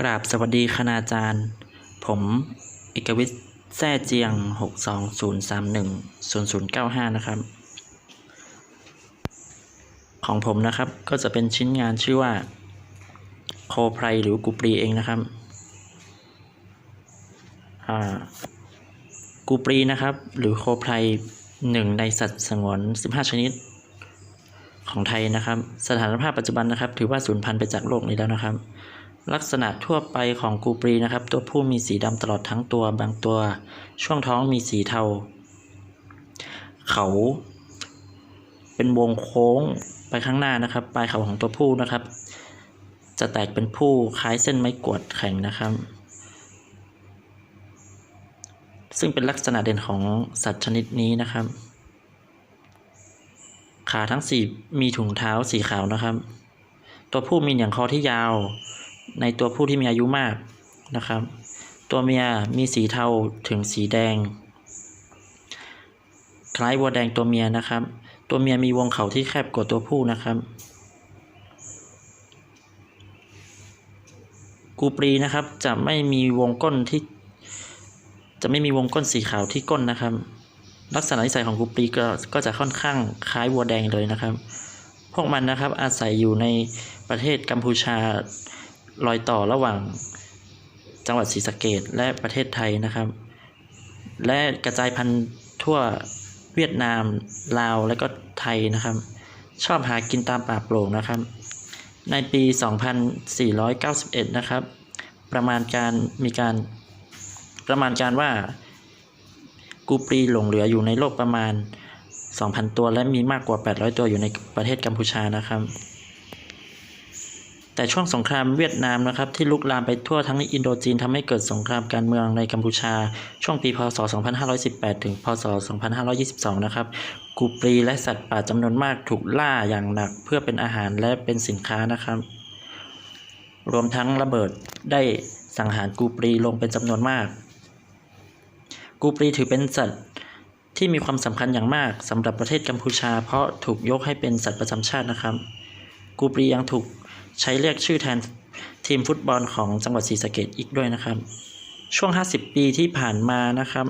กราบสวัสดีคณาจารย์ ผมเอกวิทย์แซ่เจียง 620310095 นะครับ ของผมนะครับก็จะเป็นชิ้นงานชื่อว่า โคไพรหรือกูปรีเองนะครับกูปรีนะครับ หรือโคไพรหนึ่งในสัตว์สงวน 15 ชนิด ของไทยนะครับ สถานภาพปัจจุบันนะครับ ถือว่าสูญพันธุ์ไปจากโลกนี้แล้วนะครับ ลักษณะทั่วไปของกูปรีนะครับ ตัวผู้มีสีดำตลอดทั้งตัวบางตัว ช่วงท้องมีสีเทา เขาเป็นวงโค้งไปข้างหน้านะครับ ปลายเขาของตัวผู้นะครับ จะแตกเป็นผู้คล้ายเส้นไม้กวดแข็งนะครับ ซึ่งเป็นลักษณะเด่นของสัตว์ชนิดนี้นะครับ ขาทั้งสี่มีถุงเท้าสีขาวนะครับ ตัวผู้มีหนียงคอที่ยาว ในตัวผู้ที่มีอายุมากนะครับ ตัวเมียมีสีเทาถึงสีแดง คล้ายวัวแดงตัวเมียนะครับ ตัวเมียมีวงเขาที่แคบกว่าตัวผู้นะครับ กูปรีนะครับจะไม่มีวงก้นที่ จะไม่มีวงก้นสีขาวที่ก้นนะครับ ลักษณะนิสัยของกูปรีก็ก็จะค่อนข้างคล้ายวัวแดงเลยนะครับ พวกมันนะครับอาศัยอยู่ในประเทศกัมพูชา รอยต่อระหว่างจังหวัดศรีสะเกดและประเทศไทยนะครับ และกระจายพันธุ์ทั่วเวียดนาม ลาว และก็ไทยนะครับ ชอบหากินตามป่าโปร่งนะครับ ในปี 2491 นะครับ ประมาณการมีการประมาณการว่ากูปรีหลงเหลืออยู่ในโลกประมาณ 2,000 ตัว และมีมากกว่า 800 ตัวอยู่ในประเทศกัมพูชานะครับ แต่ช่วงสงครามเวียดนามนะครับที่ลุกลามไปทั่วทั้งอินโดจีนทำให้เกิดสงครามการเมืองในกัมพูชา ช่วงปีพศ 2518 ถึงพศ 2522 นะครับกูปรีและสัตว์ป่าจำนวนมากถูกล่าอย่างหนักเพื่อเป็นอาหารและเป็นสินค้านะครับ รวมทั้งระเบิดได้สังหารกูปรีลงเป็นจำนวนมาก กูปรีถือเป็นสัตว์ที่มีความสำคัญอย่างมากสำหรับประเทศกัมพูชา เพราะถูกยกให้เป็นสัตว์ประจำชาตินะครับ กูปรียังถูก ใช้เรียกชื่อแทนทีมฟุตบอลของจังหวัดศรีสะเกดอีกด้วยนะครับ ช่วง 50 ปีที่ผ่านมานะครับ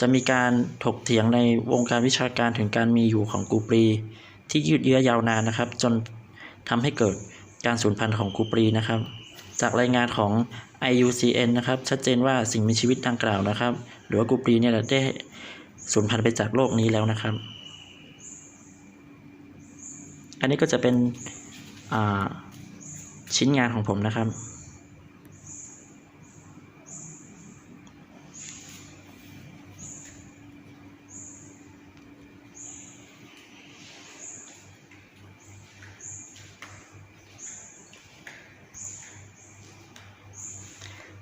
จะมีการถกเถียงในวงการวิชาการถึงการมีอยู่ของกูปรี ที่ยืดเยื้อยาวนานนะครับ จนทำให้เกิดการสูญพันธุ์ของกูปรีนะครับ จากรายงานของ IUCN นะครับ ชัดเจนว่าสิ่งมีชีวิตดังกล่าวนะครับ หรือว่ากูปรีเนี่ยได้สูญพันธุ์ไปจากโลกนี้แล้วนะครับ อันนี้ก็จะเป็นอ่า ชิ้นงานของผมนะครับ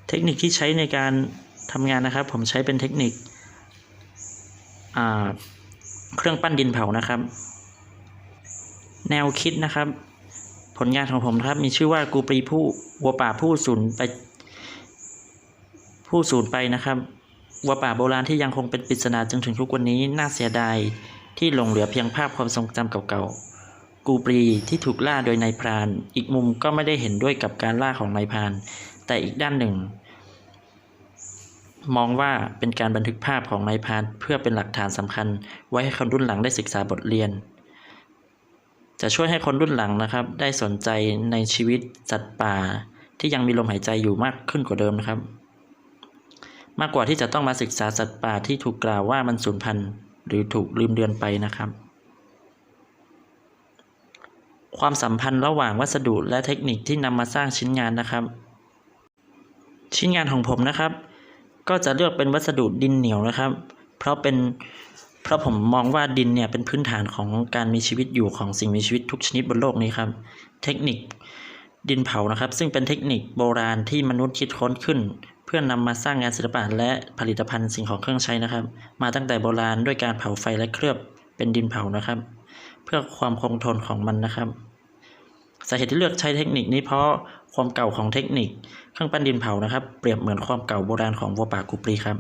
เทคนิคที่ใช้ในการทำงานนะครับ ผมใช้เป็นเทคนิคเครื่องปั้นดินเผานะครับ แนวคิดนะครับ ผลงานของผมครับมีชื่อว่ากูปรีผู้วัวป่าผู้สูญไป ผู้สูญไปนะครับวัวป่าโบราณที่ยังคงเป็นปริศนาจนถึงทุกวันนี้น่าเสียดายที่หลงเหลือเพียงภาพความทรงจำเก่าๆ กูปรีที่ถูกล่าโดยนายพราน อีกมุมก็ไม่ได้เห็นด้วยกับการล่าของนายพราน แต่อีกด้านหนึ่ง มองว่าเป็นการบันทึกภาพของนายพราน เพื่อเป็นหลักฐานสำคัญ ไว้ให้คนรุ่นหลังได้ศึกษาบทเรียน จะช่วยให้คนรุ่นหลังนะครับ ได้สนใจในชีวิตสัตว์ป่า ที่ยังมีลมหายใจอยู่มากขึ้นกว่าเดิมนะครับ มากกว่าที่จะต้องมาศึกษาสัตว์ป่าที่ถูกกล่าวว่ามันสูญพันธุ์หรือถูกลืมเลือนไปนะครับ ความสัมพันธ์ระหว่างวัสดุและเทคนิคที่นำมาสร้างชิ้นงานนะครับ ชิ้นงานของผมนะครับ ก็จะเลือกเป็นวัสดุดินเหนียวนะครับ เพราะเป็น เพราะผมมองว่าดินเนี่ยเป็นพื้นฐานของการมีชีวิตอยู่ของสิ่งมีชีวิตทุกชนิดบนโลกนี้ครับ เทคนิคดินเผานะครับ ซึ่งเป็นเทคนิคโบราณที่มนุษย์คิดค้นขึ้น เพื่อนนำมาสร้างงานศิลปะและผลิตภัณฑ์สิ่งของเครื่องใช้นะครับ มาตั้งแต่โบราณด้วยการเผาไฟและเคลือบเป็นดินเผานะครับ เพื่อความคงทนของมันนะครับสาเหตุที่เลือกใช้เทคนิคนี้เพราะความเก่าของเทคนิคเครื่องปั้นดินเผานะครับ เปรียบเหมือนความเก่าโบราณของวัวป่ากุปรีครับ